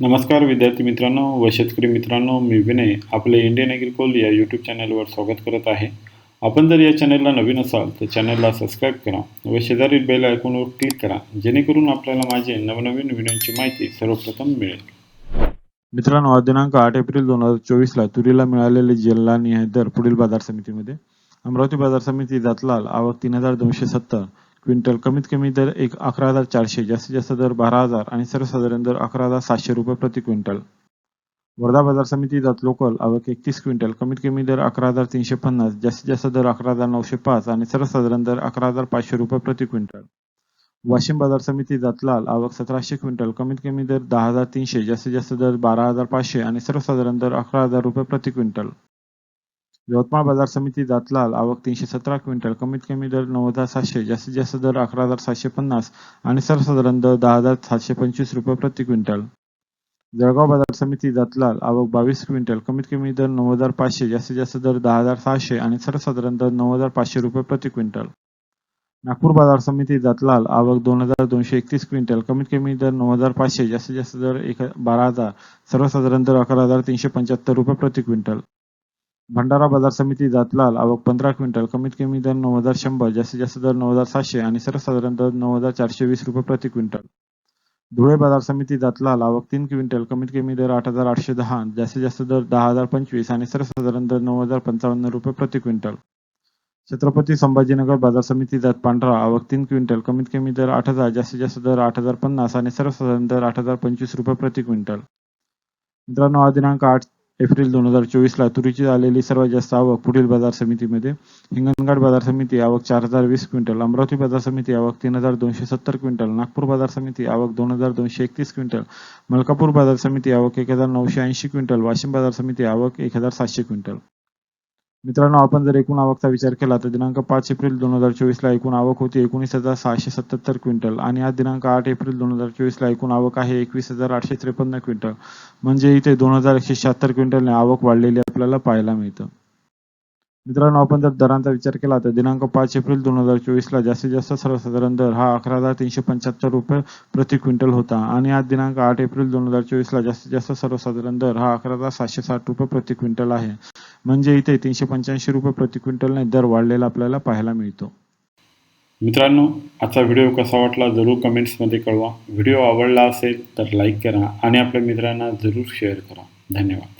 नमस्कार विद्यार्थी मित्रांनो व शेतकरी मित्रांनो मी विनय आपले इंडियन ॲग्रिकोल या यूट्यूब चॅनलवर स्वागत करत आहे. आपण जर या चॅनलला नवीन असाल तर चॅनलला सबस्क्राईब करा व शेजारील बेल आयकॉनवर क्लिक करा जेणेकरून आपल्याला माझे नवनवीन व्हिडिओची माहिती सर्वप्रथम मिळेल. मित्रांनो दिनांक आठ एप्रिल दोन हजार चोवीसला तुरीला मिळालेले जिल्हानिहाय दर पुढील बाजार समितीमध्ये. अमरावती बाजार समिती जातलाल आवक तीन हजार दोनशे सत्तर. क्विंटल कमीत कमी दर एक अकरा हजार चारशे जास्तीत जास्त दर बारा हजार आणि सर्वसाधारण दर अकरा हजार सातशे रुपये प्रति क्विंटल. वर्धा बाजार समिती दात लोकल आवक एकतीस क्विंटल कमीत कमी दर अकरा हजार तीनशे पन्नास जास्तीत जास्त दर अकरा हजार नऊशे पाच आणि सर्वसाधारण दर अकरा हजार पाचशे रुपये प्रति क्विंटल. वाशिम बाजार समिती दातलाल आवक सतराशे क्विंटल कमीत कमी दर दहा हजार तीनशे जास्तीत जास्त दर बारा हजार पाचशे आणि सर्वसाधारण दर अकरा हजार रुपये प्रति क्विंटल. यवतमाळ बाजार समिती दातलाल आवक तीनशे सतरा क्विंटल कमीत कमी दर नऊ हजार सातशे जास्तीत जास्त दर अकरा हजार सातशे पन्नास आणि सर्वसाधारण दर दहा हजार सातशे पंचवीस रुपये प्रति क्विंटल. जळगाव बाजार समिती दातलाल आवक बावीस क्विंटल कमीत कमी दर नऊ हजार पाचशे जास्तीत जास्त दर दहा हजार सहाशे आणि सर्वसाधारण दर नऊ हजार पाचशे रुपये प्रति क्विंटल. नागपूर बाजार समिती दातलाल आवक दोन हजार दोनशे एकतीस क्विंटल कमीत कमी दर नऊ हजार पाचशे जास्तीत जास्त दर एक बारा हजार सर्वसाधारण दर अकरा हजार तीनशे पंच्याहत्तर रुपये प्रति क्विंटल. भंडारा बाजार समिती जातलाल आवक पंधरा क्विंटल. कमीत कमी दर नऊ हजार शंभर जास्तीत जास्त दर नऊ हजार सातशे आणि सर्वसाधारण दर नऊ हजार चारशे वीस रुपये प्रति क्विंटल. धुळे बाजार समिती जातलाल आवक तीन क्विंटल. कमीत कमी दर आठ हजार आठशे दहा जास्तीत जास्त दर दहा हजार पंचवीस आणि सर्वसाधारण दर नऊ हजार पंचावन्न रुपये प्रति क्विंटल. छत्रपती संभाजीनगर बाजार समिती जात पांढरा. आवक तीन क्विंटल. कमीत कमी दर आठ हजार जास्तीत जास्त दर आठ हजार पन्नास आणि सर्वसाधारण दर आठ हजार पंचवीस रुपये प्रति क्विंटल. मित्रांनो हा दिनांक आठ एप्रिल दोन हजार चोवीसला तुरीची आलेली सर्वात जास्त आवक पुढील बाजार समितीमध्ये. हिंगणघाट बाजार समिती आवक चार हजार वीस क्विंटल अमरावती बाजार समिती आवक तीन हजार दोनशे सत्तर क्विंटल नागपूर बाजार समिती आवक दोन हजार दोनशे एकतीस क्विंटल मलकापूर बाजार समिती आवक एक हजार नऊशे ऐंशी क्विंटल वाशिम बाजार समिती आवक एक हजार सातशे क्विंटल. मित्रांनो आपण जर एकूण आवकचा विचार केला तर दिनांक पाच एप्रिल दोन हजार चोवीसला एकूण आवक होती एकोणीस हजार सहाशे सत्याहत्तर क्विंटल आणि आज दिनांक आठ एप्रिल दोन हजार चोवीसला एकूण आवक आहे एकवीस हजार आठशे त्रेपन्न क्विंटल. म्हणजे इथे दोन हजार एकशे शहात्तर क्विंटलने आवक वाढलेली आपल्याला पाहायला मिळतं. मित्रांनो आपण जर दरांचा विचार केला तर दिनांक पाच एप्रिल दोन हजार चोवीसला जास्तीत जास्त सर्वसाधारण दर हा अकरा हजार तीनशे पंच्याहत्तर रुपये प्रति क्विंटल होता. आणि आज दिनांक आठ एप्रिल दोन हजार चोवीसला जास्तीत जास्त सर्वसाधारण दर हा अकरा हजार सातशे साठ रुपये प्रति क्विंटल आहे. म्हणजे इथे तीनशे पंच्याऐंशी रुपये प्रति क्विंटलने दर वाढलेला आपल्याला पाहायला मिळतो. मित्रांनो आजचा व्हिडिओ कसा वाटला जरूर कमेंट्समध्ये कळवा. व्हिडिओ आवडला असेल तर लाईक करा आणि आपल्या मित्रांना जरूर शेअर करा. धन्यवाद.